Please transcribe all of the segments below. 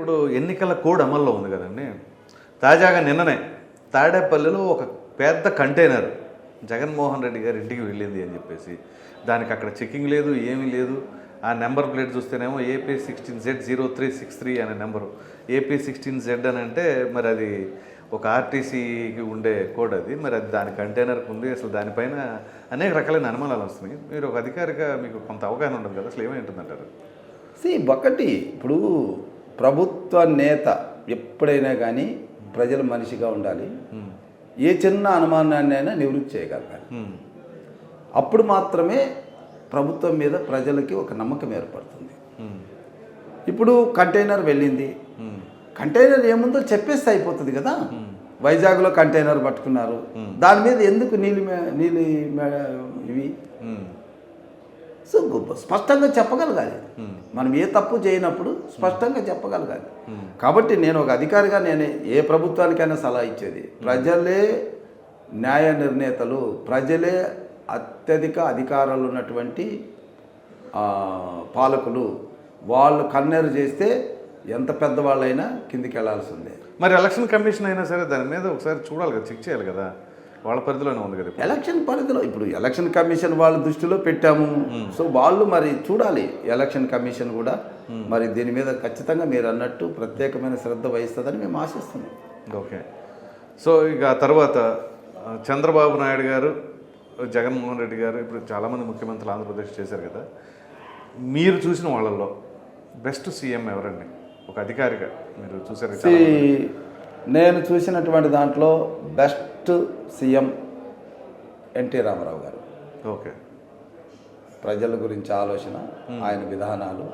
ఇప్పుడు ఎన్నికల కోడ్ అమల్లో ఉంది కదండి. తాజాగా నిన్ననే తాడేపల్లిలో ఒక పెద్ద కంటైనర్ జగన్మోహన్ రెడ్డి గారి ఇంటికి వెళ్ళింది అని చెప్పేసి. దానికి అక్కడ చెక్కింగ్ లేదు ఏమీ లేదు. ఆ నెంబర్ ప్లేట్ చూస్తేనేమో AP sixteen Z zero three six three అనే నెంబరు. ఏపీ సిక్స్టీన్ జెడ్ అని అంటే మరి అది ఒక ఆర్టీసీకి ఉండే కోడ్ అది. మరి అది దాని కంటైనర్కి ఉంది. అసలు దానిపైన అనేక రకాలైన అనుమానాలు వస్తున్నాయి. మీరు ఒక అధికారిగా మీకు కొంత అవగాహన ఉండదు కదా అసలు ఏమైంటుందంటారు సి ఒకటి ఇప్పుడు ప్రభుత్వ నేత ఎప్పుడైనా కానీ ప్రజల మనిషిగా ఉండాలి. ఏ చిన్న అనుమానాన్ని అయినా నివృత్తి చేయగలగాలి. అప్పుడు మాత్రమే ప్రభుత్వం మీద ప్రజలకి ఒక నమ్మకం ఏర్పడుతుంది. ఇప్పుడు కంటైనర్ వెళ్ళింది. కంటైనర్ ఏముందో చెప్పేస్తే అయిపోతుంది కదా. వైజాగ్లో కంటైనర్ పట్టుకున్నారు. దాని మీద ఎందుకు నీలి మే- ఇవి. సో గొప్ప స్పష్టంగా చెప్పగలగాలి. మనం ఏ తప్పు చేయనప్పుడు స్పష్టంగా చెప్పగలగాలి. కాబట్టి నేను ఒక అధికారిగా నేను ఏ ప్రభుత్వానికైనా సలహా ఇచ్చేది. ప్రజలే న్యాయ నిర్ణేతలు ప్రజలే అత్యధిక అధికారాలు ఉన్నటువంటి పాలకులు. వాళ్ళు కన్నెరు చేస్తే ఎంత పెద్దవాళ్ళైనా కిందికి వెళ్ళాల్సిందే మరి ఎలక్షన్ కమిషన్ అయినా సరే దాని మీద ఒకసారి చూడాలి కదా చెక్ చేయాలి కదా. వాళ్ళ పరిధిలోనే ఉంది కదా. ఎలక్షన్ పరిధిలో ఇప్పుడు ఎలక్షన్ కమిషన్ వాళ్ళ దృష్టిలో పెట్టాము. సో వాళ్ళు మరి చూడాలి ఎలక్షన్ కమిషన్ కూడా. మరి దీని మీద ఖచ్చితంగా మీరు అన్నట్టు ప్రత్యేకమైన శ్రద్ధ వహిస్తుందని మేము ఆశిస్తున్నాం. ఓకే. సో ఇక తర్వాత చంద్రబాబు నాయుడు గారు జగన్మోహన్ రెడ్డి గారు ఇప్పుడు చాలామంది ముఖ్యమంత్రులు ఆంధ్రప్రదేశ్ చేశారు కదా. మీరు చూసిన వాళ్ళల్లో బెస్ట్ సీఎం ఎవరండి? ఒక అధికారిగా మీరు చూసారు నేను చూసినటువంటి దాంట్లో బెస్ట్ సీఎం ఎన్టీ రామారావు గారు. ఓకే. ప్రజల గురించి ఆలోచన ఆయన విధానాలు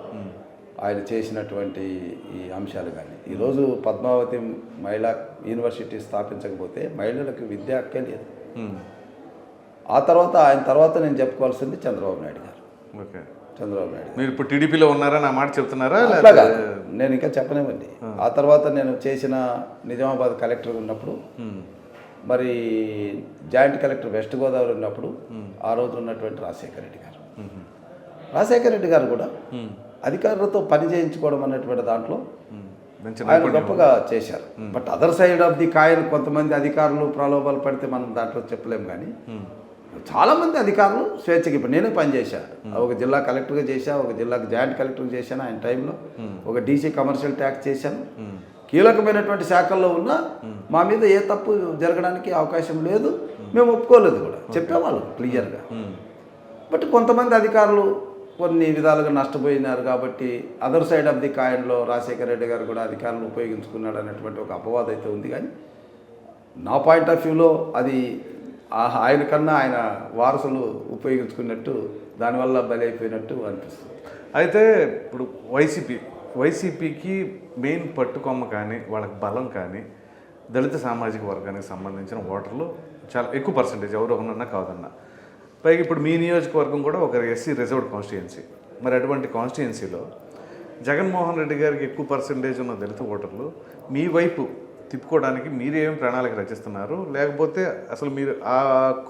ఆయన చేసినటువంటి ఈ అంశాలు కానీ. ఈరోజు పద్మావతి మహిళా యూనివర్సిటీ స్థాపించకపోతే మహిళలకు విద్య హక్కే లేదు. ఆ తర్వాత ఆయన తర్వాత నేను చెప్పుకోవాల్సింది చంద్రబాబు నాయుడు గారు. ఓకే. చంద్రబాబు నాయుడు మీరు ఇప్పుడు టీడీపీలో ఉన్నారా? నా మాట చెప్తున్నారా? కాదు. నేను ఇంకా చెప్పనివ్వండి ఆ. తర్వాత నేను చేసిన నిజామాబాద్ కలెక్టర్ ఉన్నప్పుడు. మరి జాయింట్ కలెక్టర్ వెస్ట్ గోదావరి ఉన్నప్పుడు ఆ రోజు ఉన్నటువంటి రాజశేఖర రెడ్డి గారు. రాజశేఖర రెడ్డి గారు కూడా. అధికారులతో పని చేయించుకోవడం అన్నటువంటి దాంట్లో ఆయన. గొప్పగా చేశారు. But other side of the coin కొంతమంది అధికారులు ప్రలోభాలు పడితే మనం దాంట్లో చెప్పలేం కానీ హ్మ్. చాలా మంది అధికారులు స్వేచ్ఛకి ఇప్పుడు నేనే పనిచేశాను ఒక జిల్లా కలెక్టర్గా చేశా ఒక జిల్లాకు జాయింట్ కలెక్టర్గా చేశాను ఆయన టైంలో. ఒక డీసీ కమర్షియల్ ట్యాక్స్ చేశాను. కీలకమైనటువంటి శాఖల్లో ఉన్న మా మీద ఏ తప్పు జరగడానికి అవకాశం లేదు. మేము ఒప్పుకోలేదు కూడా. చెప్పేవాళ్ళు క్లియర్గా. బట్ కొంతమంది అధికారులు కొన్ని విధాలుగా నష్టపోయినారు కాబట్టి అదర్ సైడ్ ఆఫ్ ది కాయిన్లో రాజశేఖర రెడ్డి గారు కూడా అధికారులు ఉపయోగించుకున్నాడు అనేటువంటి ఒక అపవాదం అయితే ఉంది కానీ నా పాయింట్ ఆఫ్ వ్యూలో అది ఆయన కన్నా ఆయన వారసులు ఉపయోగించుకున్నట్టు దానివల్ల బలైపోయినట్టు అనిపిస్తుంది. అయితే ఇప్పుడు వైసీపీ వైసీపీకి మెయిన్ పట్టుకొమ్మ కానీ వాళ్ళకి బలం కానీ దళిత సామాజిక వర్గానికి సంబంధించిన ఓటర్లు చాలా ఎక్కువ పర్సంటేజ్ ఎవరు ఒకనన్నా కాదన్నా. పైగా ఇప్పుడు మీ నియోజకవర్గం కూడా ఒక ఎస్సీ రిజర్వ్డ్ కాన్స్టిట్యుయెన్సీ మరి అటువంటి కాన్స్టిట్యుయెన్సీలో జగన్మోహన్ రెడ్డి గారికి ఎక్కువ పర్సంటేజ్ ఉన్న దళిత ఓటర్లు మీ వైపు తిప్పుకోవడానికి మీరు ప్రణాళిక రచిస్తున్నారు? లేకపోతే అసలు మీరు ఆ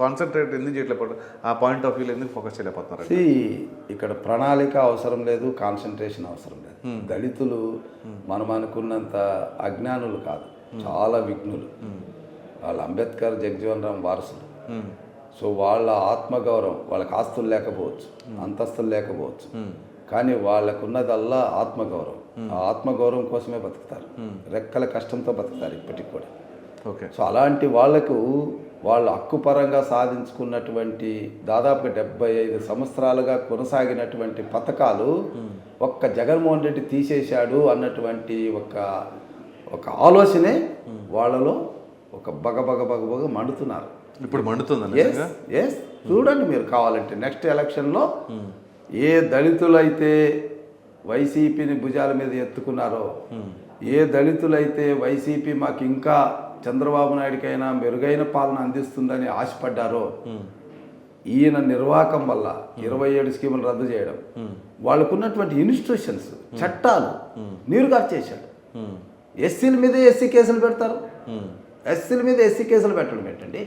కాన్సన్ట్రేట్ ఎందుకు చేయలేకపోతే ఆ పాయింట్ ఆఫ్ వ్యూలో ఎందుకు ఫోకస్ చేయలేకపోతున్నారు? ఇక్కడ ప్రణాళిక అవసరం లేదు కాన్సన్ట్రేషన్ అవసరం లేదు. దళితులు మనం అనుకున్నంత అజ్ఞానులు కాదు. చాలా విఘ్నులు. వాళ్ళ అంబేద్కర్ జగజీవన్ రామ్ వారసులు. సో వాళ్ళ ఆత్మగౌరవం వాళ్ళకి ఆస్తులు లేకపోవచ్చు అంతస్తులు లేకపోవచ్చు. కానీ వాళ్ళకున్నదల్లా ఆత్మగౌరవం. ఆత్మగౌరవం కోసమే బతుకుతారు. రెక్కల కష్టంతో బతుకుతారు ఇప్పటికి కూడా. ఓకే. సో అలాంటి వాళ్ళకు వాళ్ళు హక్కుపరంగా సాధించుకున్నటువంటి దాదాపుగా డెబ్బై ఐదు సంవత్సరాలుగా కొనసాగినటువంటి పథకాలు ఒక్క జగన్మోహన్ రెడ్డి తీసేశాడు అన్నటువంటి ఒక ఒక ఆలోచనే వాళ్ళలో ఒక బగ బగ బగ బగ మండుతున్నారు. ఇప్పుడు మండుతుంది చూడండి మీరు కావాలంటే. నెక్స్ట్ ఎలక్షన్లో ఏ దళితులైతే వైసీపీని భుజాల మీద ఎత్తుకున్నారో ఏ దళితులైతే వైసీపీ మాకు ఇంకా చంద్రబాబు నాయుడికైనా మెరుగైన పాలన అందిస్తుందని ఆశపడ్డారో ఈయన నిర్వాహకం వల్ల ఇరవై ఏడు స్కీములు రద్దు చేయడం వాళ్ళకున్నటువంటి ఇన్స్టిట్యూషన్స్ చట్టాలు నీరుగారు చేశాడు ఎస్సీల మీద ఎస్సీ కేసులు పెడతారు. ఎస్సీల మీద ఎస్సీ కేసులు పెట్టడం ఏంటండి?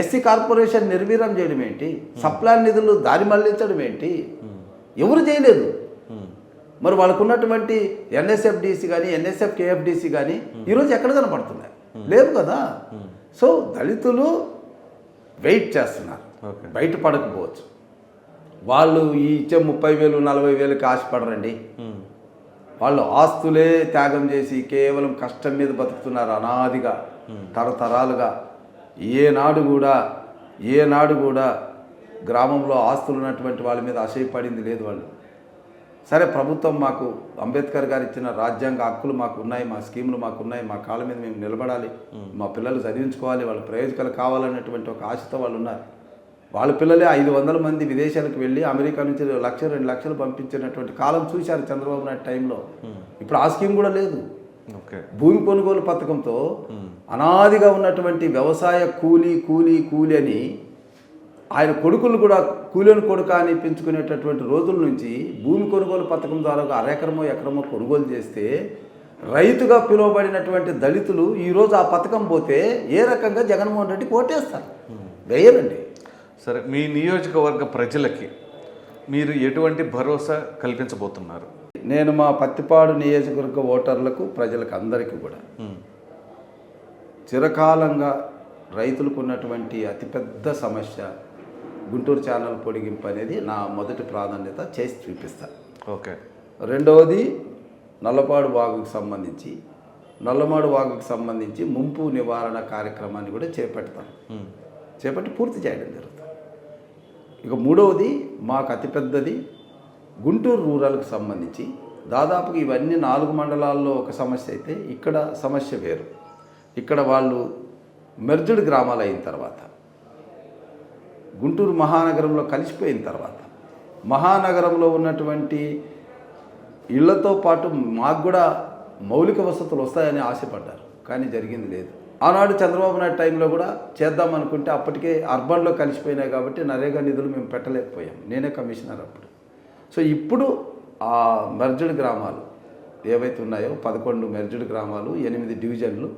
ఎస్సీ కార్పొరేషన్ నిర్వీరం చేయడం ఏంటి? సప్లాన్ నిధులు దారి మళ్ళించడం ఏంటి? ఎవరు చేయలేదు. మరి వాళ్ళకు ఉన్నటువంటి ఎన్ఎస్ఎఫ్డిసి కానీ ఎన్ఎస్ఎఫ్ కేఎఫ్డిసి కానీ ఈరోజు ఎక్కడ కనపడుతున్నాయి లేవు కదా? సో దళితులు వెయిట్ చేస్తున్నారు. బయటపడకపోవచ్చు. వాళ్ళు ఈ ఇచ్చే ముప్పై వేలు నలభై వేలకి ఆశపడరండి. వాళ్ళు ఆస్తులే త్యాగం చేసి కేవలం కష్టం మీద బతుకుతున్నారు అనాదిగా తరతరాలుగా. ఏనాడు కూడా ఏనాడు కూడా గ్రామంలో ఆస్తులు ఉన్నటువంటి వాళ్ళ మీద అసహ్యపడింది లేదు వాళ్ళు. సరే ప్రభుత్వం మాకు అంబేద్కర్ గారు ఇచ్చిన రాజ్యాంగ హక్కులు మాకు ఉన్నాయి మా స్కీములు మాకు ఉన్నాయి మా కాళ్ళ మీద మేము నిలబడాలి మా పిల్లలు చదివించుకోవాలి వాళ్ళ ప్రయోజకాలు కావాలనేటువంటి ఒక ఆశతో వాళ్ళు ఉన్నారు. వాళ్ళ పిల్లలే ఐదు వందల మంది విదేశాలకు వెళ్ళి అమెరికా నుంచి లక్ష రెండు లక్షలు పంపించినటువంటి కాలం చూశారు చంద్రబాబు నాయుడు టైంలో. ఇప్పుడు ఆ స్కీమ్ కూడా లేదు. భూమి కొనుగోలు పథకంతో అనాదిగా ఉన్నటువంటి వ్యవసాయ కూలీ కూలీ కూలి అని ఆయన కొడుకులు కూడా కూలీని కొడుక అని పెంచుకునేటటువంటి రోజుల నుంచి భూమి కొనుగోలు పథకం ద్వారా ఒక అరెకరమో ఎకరమో కొనుగోలు చేస్తే రైతుగా పిలువబడినటువంటి దళితులు ఈరోజు ఆ పథకం పోతే ఏ రకంగా జగన్మోహన్ రెడ్డికి ఓటేస్తారు వేయరండి. సరే మీ నియోజకవర్గ ప్రజలకి మీరు ఎటువంటి భరోసా కల్పించబోతున్నారు? నేను మా పత్తిపాడు నియోజకవర్గ ఓటర్లకు ప్రజలకు అందరికీ కూడా. చిరకాలంగా రైతులకు ఉన్నటువంటి అతిపెద్ద సమస్య గుంటూరు ఛానల్ పొడిగింపు అనేది నా మొదటి ప్రాధాన్యత చేసి చూపిస్తాను ఓకే. రెండవది నల్లపాడు వాగుకు సంబంధించి నల్లమాడు వాగుకు సంబంధించి ముంపు నివారణ కార్యక్రమాన్ని కూడా చేపడతాం. చేపట్టి పూర్తి చేయడం జరుగుతుంది. ఇక మూడవది మాకు అతిపెద్దది గుంటూరు రూరల్కి సంబంధించి దాదాపుగా ఇవన్నీ నాలుగు మండలాల్లో ఒక సమస్య అయితే ఇక్కడ సమస్య వేరు. ఇక్కడ వాళ్ళు మెర్జుడ్ గ్రామాలు అయిన తర్వాత గుంటూరు మహానగరంలో కలిసిపోయిన తర్వాత మహానగరంలో ఉన్నటువంటి ఇళ్ళతో పాటు మాకు కూడా మౌలిక వసతులు వస్తాయని ఆశపడ్డారు. కానీ జరిగింది లేదు. ఆనాడు చంద్రబాబు నాయుడు టైంలో కూడా చేద్దాం అనుకుంటే అప్పటికే అర్బన్లో కలిసిపోయినాయి కాబట్టి నరేగా నిధులు మేము పెట్టలేకపోయాం. నేనే కమిషనర్ అప్పుడు. సో ఇప్పుడు ఆ మెర్జడ్ గ్రామాలు ఏవైతే ఉన్నాయో పదకొండు మెర్జడ్ గ్రామాలు ఎనిమిది డివిజన్లు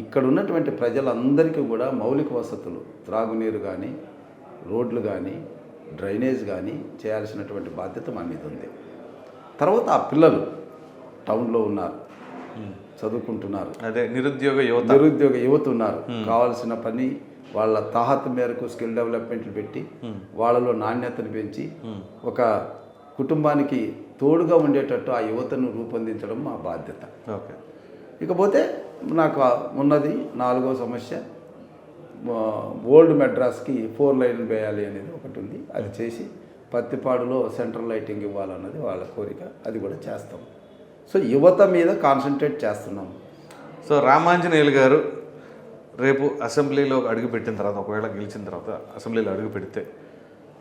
ఇక్కడ ఉన్నటువంటి ప్రజలందరికీ కూడా మౌలిక వసతులు త్రాగునీరు కానీ రోడ్లు కానీ డ్రైనేజ్ కానీ చేయాల్సినటువంటి బాధ్యత మన మీద ఉంది. తర్వాత ఆ పిల్లలు టౌన్లో ఉన్నారు. చదువుకుంటున్నారు. అదే నిరుద్యోగ యువత. నిరుద్యోగ యువత ఉన్నారు. కావాల్సిన పని వాళ్ళ తాహత మేరకు స్కిల్ డెవలప్మెంట్లు పెట్టి వాళ్ళలో నాణ్యతను పెంచి ఒక కుటుంబానికి తోడుగా ఉండేటట్టు ఆ యువతను రూపొందించడం మా బాధ్యత. ఓకే. ఇకపోతే నాకు ఉన్నది నాలుగో సమస్య. ఓల్డ్ మెడ్రాస్కి ఫోర్ లైన్ వేయాలి అనేది ఒకటి ఉంది. అది చేసి పత్తిపాడులో సెంట్రల్ లైటింగ్ ఇవ్వాలన్నది వాళ్ళ కోరిక. అది కూడా చేస్తాం. సో యువత మీద కాన్సన్ట్రేట్ చేస్తున్నాం. సో రామాంజనేయులు గారు రేపు అసెంబ్లీలో అడుగుపెట్టిన తర్వాత ఒకవేళ గెలిచిన తర్వాత అసెంబ్లీలో అడుగు పెడితే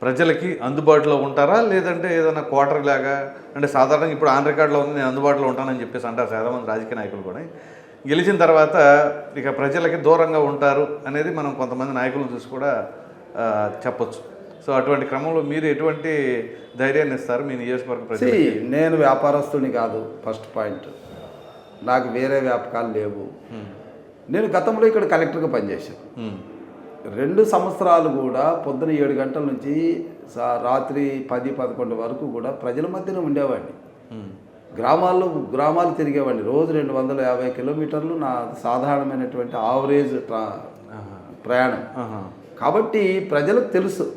ప్రజలకి అందుబాటులో ఉంటారా? లేదంటే ఏదైనా క్వార్టర్ లాగా అంటే సాధారణంగా ఇప్పుడు ఆన్ రికార్డులో ఉంది నేను అందుబాటులో ఉంటానని చెప్పేసి అంటారు చాలామంది రాజకీయ నాయకులు కూడా. గెలిచిన తర్వాత ఇక ప్రజలకి దూరంగా ఉంటారు అనేది మనం కొంతమంది నాయకులను చూసి కూడా చెప్పొచ్చు. సో అటువంటి క్రమంలో మీరు ఎటువంటి ధైర్యాన్ని ఇస్తారు మీ నియోజకవర్గ ప్రజలు నేను వ్యాపారస్తుని కాదు ఫస్ట్ పాయింట్. నాకు వేరే వ్యాపకాలు లేవు. నేను గతంలో ఇక్కడ కలెక్టర్గా పనిచేశాను. రెండు సంవత్సరాలు కూడా పొద్దున ఏడు గంటల నుంచి రాత్రి పది పదకొండు వరకు కూడా ప్రజల మధ్యన ఉండేవాడిని. గ్రామాల్లో గ్రామాలు తిరిగేవాడిని రోజు రెండు వందల యాభై కిలోమీటర్లు నా సాధారణమైనటువంటి ఆవరేజ్ ట్రా- ప్రయాణం. కాబట్టి ప్రజలకు తెలుసు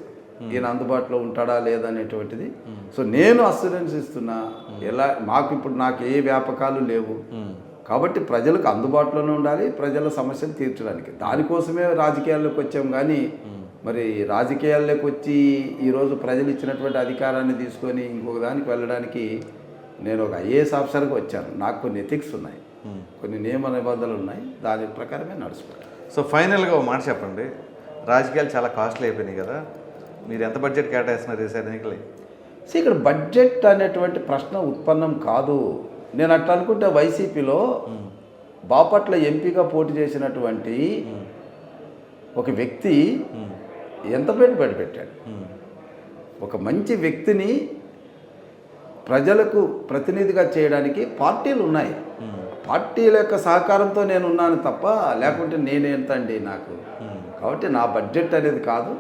ఈయన అందుబాటులో ఉంటాడా లేదా అనేటువంటిది. సో నేను అస్యూరెన్స్ ఇస్తున్నా. ఎలా మాకు ఇప్పుడు నాకు ఏ వ్యాపకాలు లేవు. కాబట్టి ప్రజలకు అందుబాటులోనే ఉండాలి ప్రజల సమస్యలు తీర్చడానికి. దానికోసమే రాజకీయాల్లోకి వచ్చాం కానీ మరి రాజకీయాల్లోకి వచ్చి ఈరోజు ప్రజలు ఇచ్చినటువంటి అధికారాన్ని తీసుకొని ఇంకొక దానికి వెళ్ళడానికి నేను ఒక ఐఏఎస్ ఆఫీసర్గా వచ్చాను. నాకు కొన్ని ఎథిక్స్ ఉన్నాయి. కొన్ని నియమ నిబంధనలు ఉన్నాయి. దాని ప్రకారమే నడుచుకుంటాను. సో ఫైనల్గా ఒక మాట చెప్పండి. రాజకీయాలు చాలా కాస్ట్లీ అయిపోయినాయి కదా. మీరు ఎంత బడ్జెట్ కేటాయిస్తున్నారు ఈసారి ఎన్నికలు సో ఇక్కడ బడ్జెట్ అనేటువంటి ప్రశ్న ఉత్పన్నం కాదు. నేను అట్లా అనుకుంటే వైసీపీలో బాపట్ల ఎంపీగా పోటీ చేసినటువంటి ఒక వ్యక్తి ఎంత పెట్టుబడి పెట్టాడు? ఒక మంచి వ్యక్తిని ప్రజలకు ప్రతినిధిగా చేయడానికి పార్టీలు ఉన్నాయి. పార్టీల యొక్క సహకారంతో నేను ఉన్నాను తప్ప లేకుంటే నేనెంత అండి నాకు? కాబట్టి నా బడ్జెట్ అనేది కాదు.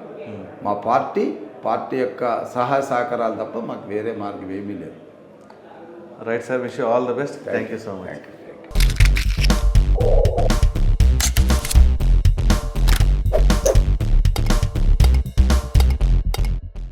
మా పార్టీ పార్టీ యొక్క సహాయ సహకారాలు తప్ప మాకు వేరే మార్గం ఏమీ లేదు. Right sir wish all the best thank you so much